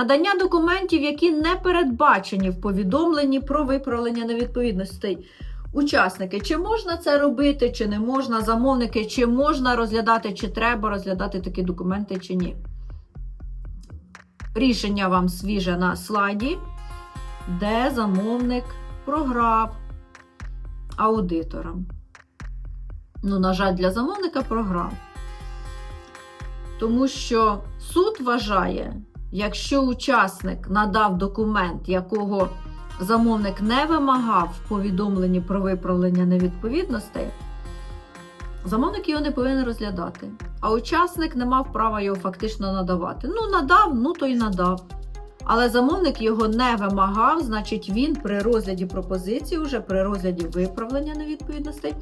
Надання документів, які не передбачені в повідомленні про виправлення невідповідностей. Учасники, чи можна це робити, чи не можна, замовники, чи можна розглядати, чи треба розглядати такі документи, чи ні. Рішення вам свіже на слайді, де замовник програв аудиторам. Ну, на жаль, для замовника програв. Тому що суд вважає, якщо учасник надав документ, якого замовник не вимагав в повідомленні про виправлення невідповідностей, замовник його не повинен розглядати. А учасник не мав права його фактично надавати. Ну, надав, ну то й надав. Але замовник його не вимагав, значить, він при розгляді пропозиції, вже при розгляді виправлення невідповідностей,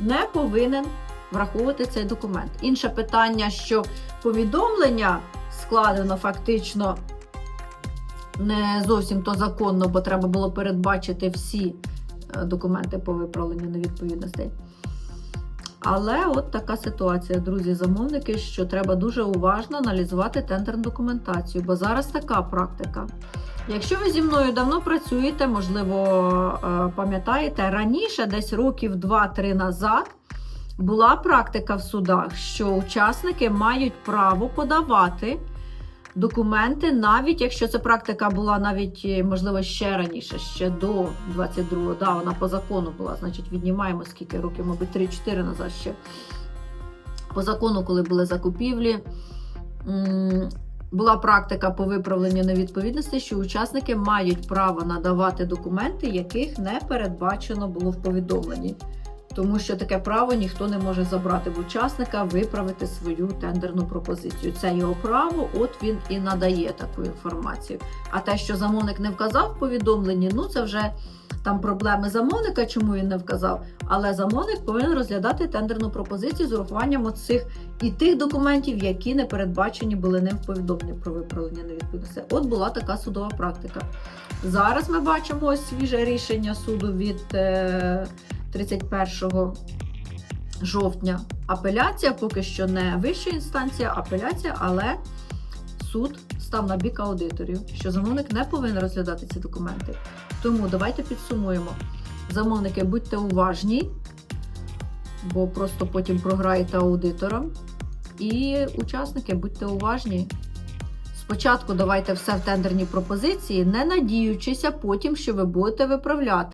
не повинен враховувати цей документ. Інше питання, що повідомлення складено фактично не зовсім то законно, бо треба було передбачити всі е, документи по виправленню невідповідностей. Але от така ситуація, друзі, замовники, що треба дуже уважно аналізувати тендерну документацію, бо зараз така практика. Якщо ви зі мною давно працюєте, можливо, е, пам'ятаєте, раніше, десь років 2-3 назад, була практика в судах, що учасники мають право подавати документи, навіть якщо ця практика була навіть, е, можливо, ще раніше, ще до 22-го, да, вона по закону була, значить, віднімаємо скільки років, мабуть, 3-4 назад ще. По закону, коли були закупівлі, була практика по виправленню невідповідності, що учасники мають право надавати документи, яких не передбачено було в повідомленні. Тому що таке право ніхто не може забрати в учасника виправити свою тендерну пропозицію. Це його право, от він і надає таку інформацію. А те, що замовник не вказав в повідомленні, ну це вже там проблеми замовника, чому він не вказав. Але замовник повинен розглядати тендерну пропозицію з урахуванням цих і тих документів, які не передбачені були ним в повідомленні про виправлення невідповідності. От була така судова практика. Зараз ми бачимо ось свіже рішення суду від. Е, 31 жовтня. Апеляція поки що не вища інстанція, апеляція, але суд став на бік аудиторів, що замовник не повинен розглядати ці документи. Тому давайте підсумуємо. Замовники, будьте уважні, бо просто потім програєте аудиторам. І учасники, будьте уважні. Спочатку давайте все в тендерній пропозиції, не надіючися потім, що ви будете виправляти.